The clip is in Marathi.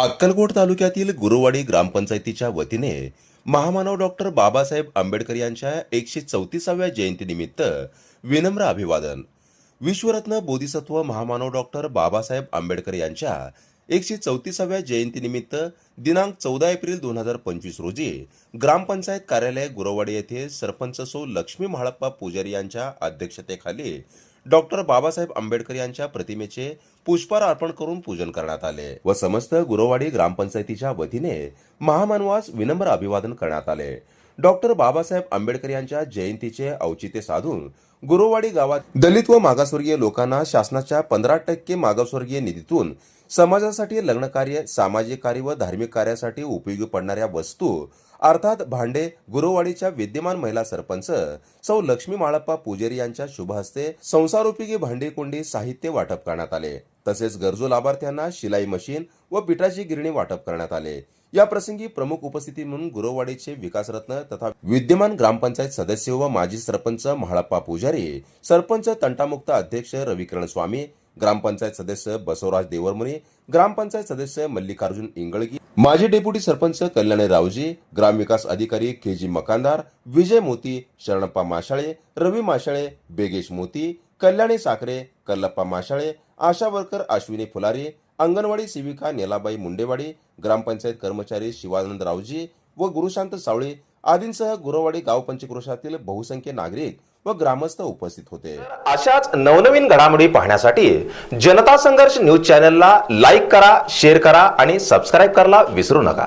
अक्कलकोट तालुक्यातील गुरुवाडी ग्रामपंचायतीच्या वतीने महामानव डॉक्टर बाबासाहेब आंबेडकर यांच्या एकशे चौतीसाव्या जयंतीनिमित्त विनम्र अभिवादन. विश्वरत्न बोधिसत्व महामानव डॉक्टर बाबासाहेब आंबेडकर यांच्या एकशे चौतीसाव्या जयंतीनिमित्त दिनांक चौदा एप्रिल दोन हजार पंचवीस रोजी ग्रामपंचायत कार्यालय गुरववाडी येथे सरपंच सो लक्ष्मी महाळप्पा पुजारी यांच्या अध्यक्षतेखाली डॉक्टर बाबासाहेब आंबेडकर यांच्या प्रतिमेचे पुष्पहार अर्पण करून पूजन करण्यात आले व समस्त गुरववाडी ग्रामपंचायतीच्या वतीने महामानवास विनम्र अभिवादन करण्यात आले. डॉक्टर बाबासाहेब आंबेडकर यांच्या जयंतीचे औचित्य साधून गुरुवाडी गावात दलित व मागासवर्गीय लोकांना शासनाच्या पंधरा टक्के मागासवर्गीय निधीतून समाजासाठी लग्नकार्य सामाजिक कार्य व धार्मिक कार्यासाठी उपयोगी पडणाऱ्या वस्तू अर्थात भांडे गुरुवाडीच्या विद्यमान महिला सरपंच सौ लक्ष्मी माळप्पा पुजेरी यांच्या शुभ हस्ते संसारोपयोगी भांडी कुंडी साहित्य वाटप करण्यात आले. तसेच गरजू लाभार्थ्यांना शिलाई मशीन व पिठाची गिरणी वाटप करण्यात आले. या प्रसंगी प्रमुख उपस्थिती म्हणून गुरुवाडीचे विकासरत्न तथा विद्यमान ग्रामपंचायत सदस्य व माजी सरपंच म्हाळप्पा पुजारी सरपंच तंटामुक्त अध्यक्ष रविकिरण स्वामी ग्रामपंचायत सदस्य बसवराज देवरमुनी ग्रामपंचायत सदस्य मल्लिकार्जुन इंगळगी माजी डेप्युटी सरपंच कल्याणी रावजी ग्रामविकास अधिकारी के जी मकानदार विजय मोती शरणप्पा माशाळे रवी माशाळे बेगेश मोती कल्याणी साखरे कल्लप्पा माशाळे आशा वर्कर अश्विनी फुलारी अंगणवाडी सेविका नेलाबाई मुंडेवाडी ग्रामपंचायत कर्मचारी शिवानंद रावजी व गुरुशांत सावळे आदींसह गुरवाडी गाव पंचक्रोशातील बहुसंख्य नागरिक व ग्रामस्थ उपस्थित होते. अशाच नवनवीन घडामोडी पाहण्यासाठी जनता संघर्ष न्यूज चॅनलला लाईक करा शेअर करा आणि सबस्क्राईब करायला विसरू नका.